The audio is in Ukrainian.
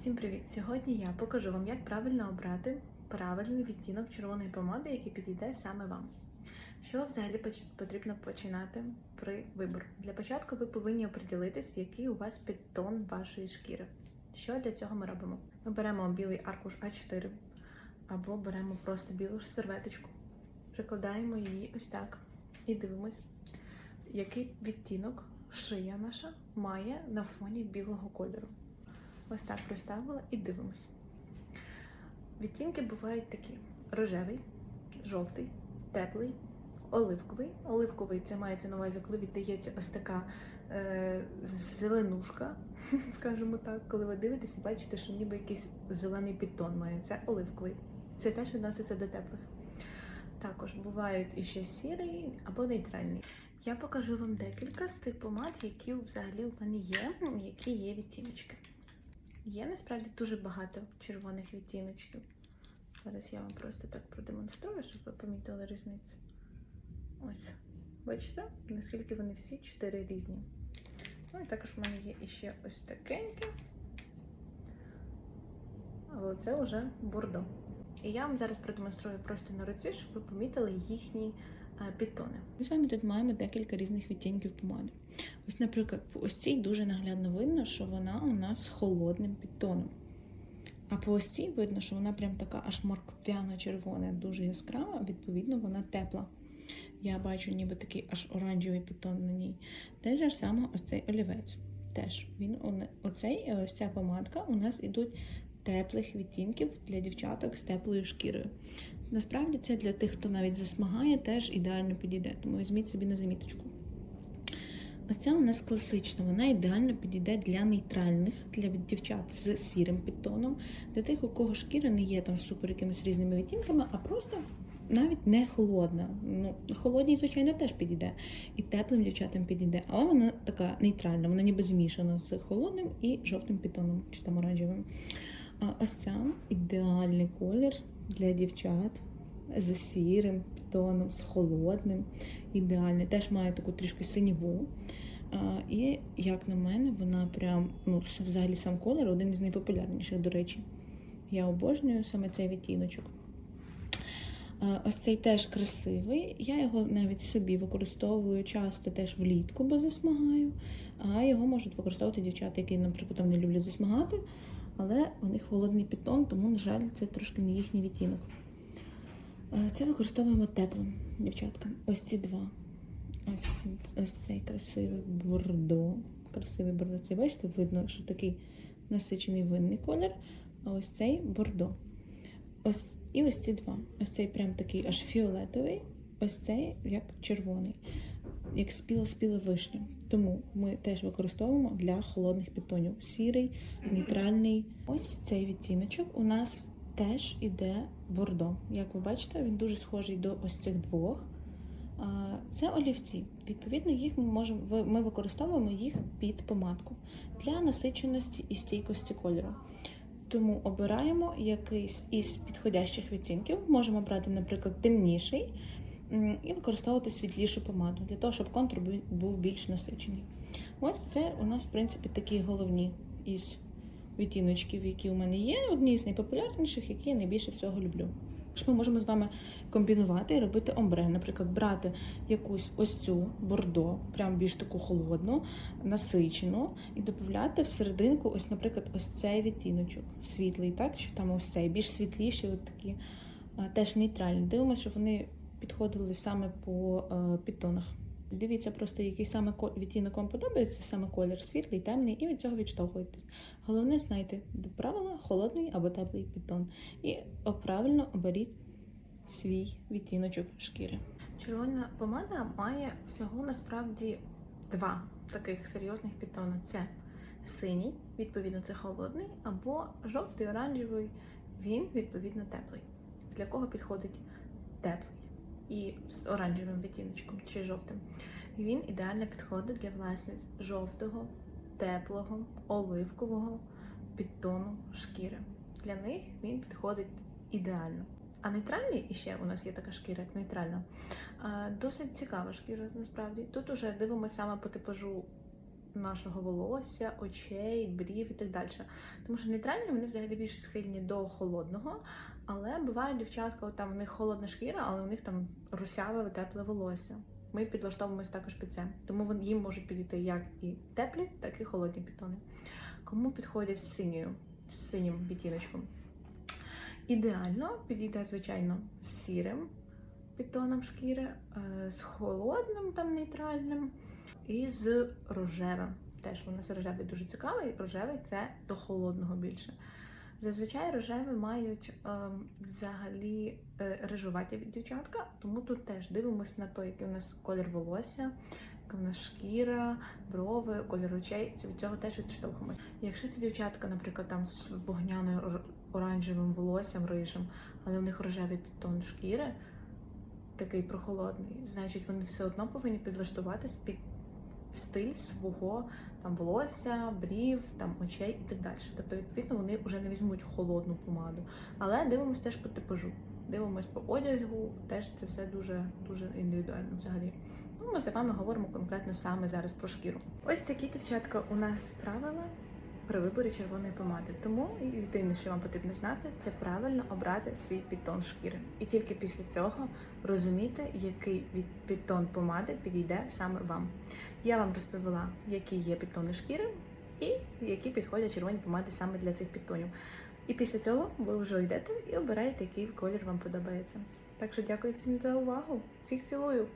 Всім привіт! Сьогодні я покажу вам, як правильно обрати правильний відтінок червоної помади, який підійде саме вам. Що взагалі потрібно починати при вибору? Для початку ви повинні оприділитись, який у вас підтон вашої шкіри. Що для цього ми робимо? Ми беремо білий аркуш А4 або беремо просто білу серветочку, прикладаємо її ось так і дивимось, який відтінок шия наша має на фоні білого кольору. Ось так приставила і дивимось. Відтінки бувають такі: рожевий, жовтий, теплий, оливковий. Оливковий це мається на увазі, коли віддається ось така е, зеленушка, скажімо так, коли ви дивитесь і бачите, що ніби якийсь зелений підтон має. Це оливковий. Це теж відноситься до теплих. Також бувають іще сірий або нейтральний. Я покажу вам декілька з тих помад, які взагалі у мене є, які є відтіночки. Є насправді дуже багато червоних відтіночків. Зараз я вам просто так продемонструю, щоб ви помітили різницю. Ось. Бачите, наскільки вони всі чотири різні. Ну і також в мене є іще ось такенькі. Але це вже бордо. І я вам зараз продемонструю просто на руці, щоб ви помітили їхні е, підтони. Ми з вами тут маємо декілька різних відтінків помади. Ось, наприклад, по ось цій дуже наглядно видно, що вона у нас холодним підтоном. А по ось цій видно, що вона прям така аж морквяно-червона, дуже яскрава, відповідно, вона тепла. Я бачу ніби такий аж оранжевий підтон на ній. Те ж саме ось цей олівець. Теж він оцей, ось ця помадка у нас ідуть теплих відтінків для дівчаток з теплою шкірою. Насправді це для тих, хто навіть засмагає, теж ідеально підійде. Тому візьміть собі на заміточку. Оця у нас класична, вона ідеально підійде для нейтральних, для дівчат з сірим підтоном, для тих, у кого шкіра не є там супер якимись різними відтінками, а просто навіть не холодна. Ну, холодній, звичайно, теж підійде. І теплим дівчатам підійде, але вона така нейтральна, вона ніби змішана з холодним і жовтим підтоном, чи там оранжевим. А ось ця ідеальний колір для дівчат з сірим тоном, з холодним. Ідеальний. Теж має таку трішки синіву. І, як на мене, вона прям, ну, взагалі сам колір один із найпопулярніших, до речі. Я обожнюю саме цей відтіночок. Ось цей теж красивий. Я його навіть собі використовую часто теж влітку, бо засмагаю. А його можуть використовувати дівчата, які, наприклад, не люблять засмагати, але у них холодний підтон, тому, на жаль, це трошки не їхній відтінок. Е, Це використовуємо теплим, дівчатка. Ось ці два. Ось, ось цей красивий бордо. Красивий бордо. Це бачите, видно, що такий насичений винний колір, а ось цей бордо. Ось, і ось ці два. Ось цей прям такий аж фіолетовий, ось цей як червоний, як спіла-спіла вишня. Тому ми теж використовуємо для холодних підтонів. Сірий, нейтральний. Ось цей відтіночок у нас теж іде бордо. Як ви бачите, він дуже схожий до ось цих двох. Це олівці. Відповідно, їх ми можемо ми використовуємо їх під помадку для насиченості і стійкості кольору. Тому обираємо якийсь із підходящих відтінків. Можемо брати, наприклад, темніший і використовувати світлішу помаду для того, щоб контур був більш насичений. Ось це у нас, в принципі, такі головні із відтіночків, які у мене є, одні з найпопулярніших, які я найбільше всього люблю. Ми можемо з вами комбінувати і робити омбре. Наприклад, брати якусь ось цю бордо, прям більш таку холодну, насичену, і додати всерединку, ось, наприклад, ось цей відтіночок, світлий, так? Чи там ось цей, більш світліший, от такі, теж нейтральні. Дивимося, щоб вони підходили саме по е, підтонах. Дивіться просто, який саме відтінок вам подобається, саме колір світлий, темний, і від цього відштовхуйтесь. Головне, знайте до правила холодний або теплий підтон. І правильно оберіть свій відтіночок шкіри. Червона помада має всього насправді два таких серйозних підтони. Це синій, відповідно, це холодний, або жовтий, оранжевий, він відповідно теплий. Для кого підходить теплий і з оранжевим відтіночком чи жовтим. Він ідеально підходить для власниць жовтого, теплого, оливкового підтону шкіри. Для них він підходить ідеально. А нейтральний іще у нас є така шкіра, як нейтральна. Досить цікава шкіра, насправді. Тут уже дивимося саме по типажу нашого волосся, очей, брів і так далі. Тому що нейтральні вони взагалі більше схильні до холодного, але бувають дівчатка, там у них холодна шкіра, але у них там русяве, тепле волосся. Ми підлаштовуємось також під це. Тому їм можуть підійти як і теплі, так і холодні підтони. Кому підходять з синьою, з синім відтіночком? Ідеально підійде, звичайно, з сірим підтоном шкіри, е, з холодним, там нейтральним, і з рожевим. Теж у нас рожевий дуже цікавий. Рожевий це до холодного більше. Зазвичай рожеві мають ем, взагалі е, рижуваті дівчатка, тому тут теж дивимось на те, який у нас колір волосся, яка в нас шкіра, брови, колір очей. Від цього теж відштовхуємось. Якщо це дівчатка, наприклад, там з вогняною ор- оранжевим волоссям рижим, але у них рожевий підтон шкіри, такий прохолодний, значить вони все одно повинні підлаштуватись під стиль свого там волосся, брів, там очей і так далі. Тобто, відповідно, вони вже не візьмуть холодну помаду. Але дивимось теж по типажу. Дивимось по одягу, теж це все дуже дуже індивідуально взагалі. Ну, ми з вами говоримо конкретно саме зараз про шкіру. Ось такі дівчатка у нас правила при виборі червоної помади. Тому єдине, що вам потрібно знати, це правильно обрати свій підтон шкіри. І тільки після цього розуміти, який підтон помади підійде саме вам. Я вам розповіла, які є підтони шкіри і які підходять червоні помади саме для цих підтонів. І після цього ви вже йдете і обираєте, який колір вам подобається. Так що дякую всім за увагу. Всіх цілую!